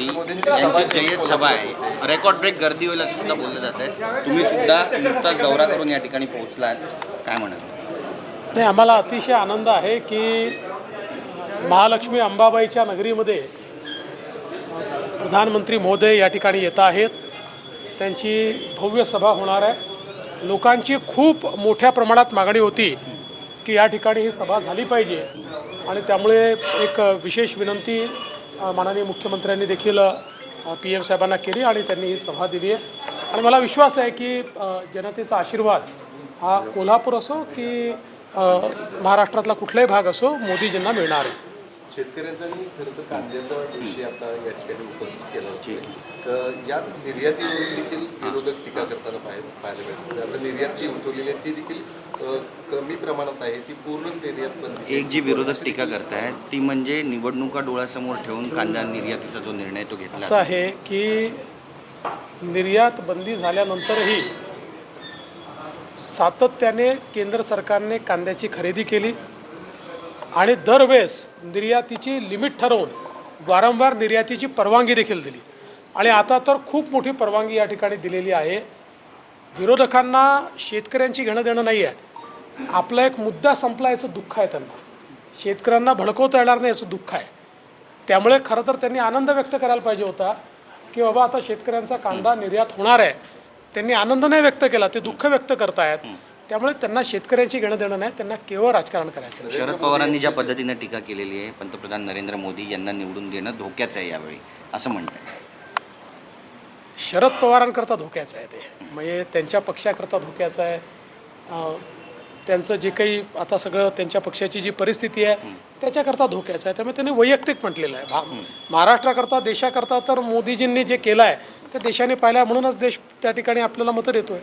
यांची जय्यत सभा आहे. रेकॉर्ड ब्रेक गर्दी होईल असं सुद्धा बोललं जात आहे. तुम्ही सुद्धा नुकताच दौरा करून या ठिकाणी पोहोचलात. काय म्हणाल? नाही आम्हाला अतिशय आनंद आहे की महालक्ष्मी अंबाबाईच्या नगरीमध्ये प्रधानमंत्री महोदय या ठिकाणी येत आहेत. त्यांची भव्य सभा होणार आहे. लोकांची खूप मोठ्या प्रमाणात मागणी होती की या ठिकाणी ही सभा झाली पाहिजे. आणि त्यामुळे एक विशेष विनंती माननीय मुख्यमंत्र्यांनी देखील पी एम साहेबांना केली आणि त्यांनी ही सभा दिली आहे. आणि मला विश्वास आहे की जनतेचा आशीर्वाद हा कोल्हापूर असो की महाराष्ट्रातला कुठलाही भाग असो मोदीजींना मिळणार आहे. शेतकऱ्यांचा आणि खरं तर कांद्याचा विषय आता या ठिकाणी उपस्थित केला तर याच निर्यातीवरून देखील विरोधक टीका करताना पाहायला पाहायला मिळते आता निर्यात जी उठवलेली आहे ती देखील कमी प्रमाणात आहे ती पूर्ण निर्यात बंदी एक जी विरोधक टीका करतायत ती म्हणजे निवडणुका डोळ्यासमोर ठेवून कांदा निर्यातीचा जो निर्णय तो असं घेतला आहे की निर्यात बंदी झाल्यानंतरही सातत्याने केंद्र सरकारने कांद्याची खरेदी केली आणि दरवेळेस निर्यातीची लिमिट ठरवून वारंवार निर्यातीची परवानगी देखील दिली. आणि आता तर खूप मोठी परवानगी या ठिकाणी दिलेली आहे. विरोधकांना शेतकऱ्यांची घेणं देणं नाही आहे आपला एक मुद्दा संपला याचं दुःख आहे त्यांना. शेतकऱ्यांना भडकवता येणार नाही याचं दुःख आहे. त्यामुळे खरं तर त्यांनी आनंद व्यक्त करायला पाहिजे होता की बाबा आता शेतकऱ्यांचा कांदा निर्यात होणार आहे. त्यांनी आनंद नाही व्यक्त केला ते दुःख व्यक्त करतायत. त्यामुळे त्यांना शेतकऱ्यांची घेणं देणं नाही त्यांना केवळ राजकारण करायचं आहे. शरद पवारांनी ज्या पद्धतीने टीका केलेली आहे पंतप्रधान नरेंद्र मोदी यांना निवडून देणं धोक्याचं आहे यावेळी असं म्हणतात शरद पवारांकरता धोक्याचं आहे ते. म्हणजे त्यांच्या पक्षाकरता धोक्याचं आहे. त्यांचं जे काही आता सगळं त्यांच्या पक्षाची जी परिस्थिती आहे त्याच्याकरता धोक्याचं आहे. त्यामुळे त्यांनी वैयक्तिक म्हटलेलं आहे. भा महाराष्ट्राकरता देशाकरता तर मोदीजींनी जे केलं आहे ते देशाने पाहिलं आहे म्हणूनच देश त्या ठिकाणी आपल्याला मतं देतोय.